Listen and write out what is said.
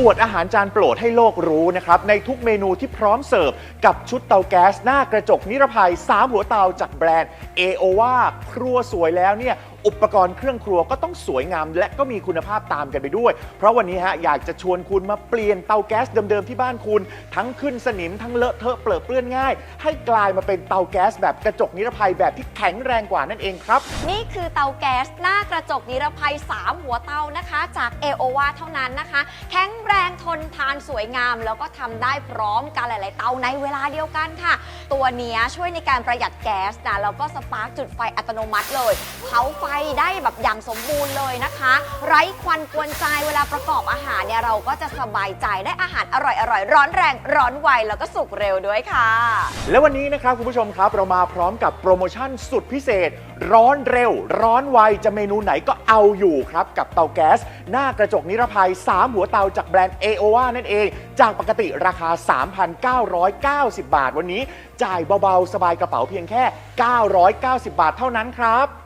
อวดอาหารจานโปรดให้โลกรู้นะครับ ในทุกเมนูที่พร้อมเสิร์ฟ กับชุดเตาแก๊สหน้ากระจกนิรภัย 3 หัวเตาจากแบรนด์ AOA ครัวสวยแล้วเนี่ยอุปกรณ์เครื่องครัวก็ต้องสวยงาม และก็มีคุณภาพตามกันไปด้วย เพราะวันนี้ฮะอยากจะชวนคุณมาเปลี่ยนเตาแก๊สเดิมๆที่บ้านคุณ ทั้งขึ้นสนิมทั้งเลอะเทอะเปรอเปื้อนง่าย ให้กลายมาเป็นเตาแก๊สแบบกระจกนิรภัยแบบที่แข็งแรงกว่านั่นเองครับ นี่คือเตาแก๊สหน้ากระจกนิรภัย 3 หัวเตานะคะ จาก AOA เท่านั้นนะคะ แข็งแรงทนทานสวยงาม แล้วก็ทำได้พร้อมกันหลาย ๆ เตาในเวลาเดียวกันค่ะ ตัวเนี้ยช่วยในการประหยัดแก๊สนะแล้วก็สปาร์กจุดไฟอัตโนมัติเลยเผาไฟได้แบบอย่างสมบูรณ์เลยนะคะ ไร้ควันกวนใจเวลาประกอบอาหารเนี่ยเราก็จะสบายใจได้อาหารอร่อยๆร้อนแรงร้อนไวแล้วก็สุกเร็วด้วยค่ะ และวันนี้นะครับคุณผู้ชมครับ เรามาพร้อมกับโปรโมชั่นสุดพิเศษ ร้อนเร็ว ร้อนไวจะเมนูไหนก็เอาอยู่ครับ กับเตาแก๊ส หน้ากระจกนิรภัย 3 หัวเตาจากรนด์ AOA นั่นเอง จากปกติราคา 3,990 บาท วันนี้จ่ายเบาๆ สบายกระเป๋าเพียงแค่ 990 บาทเท่านั้นครับ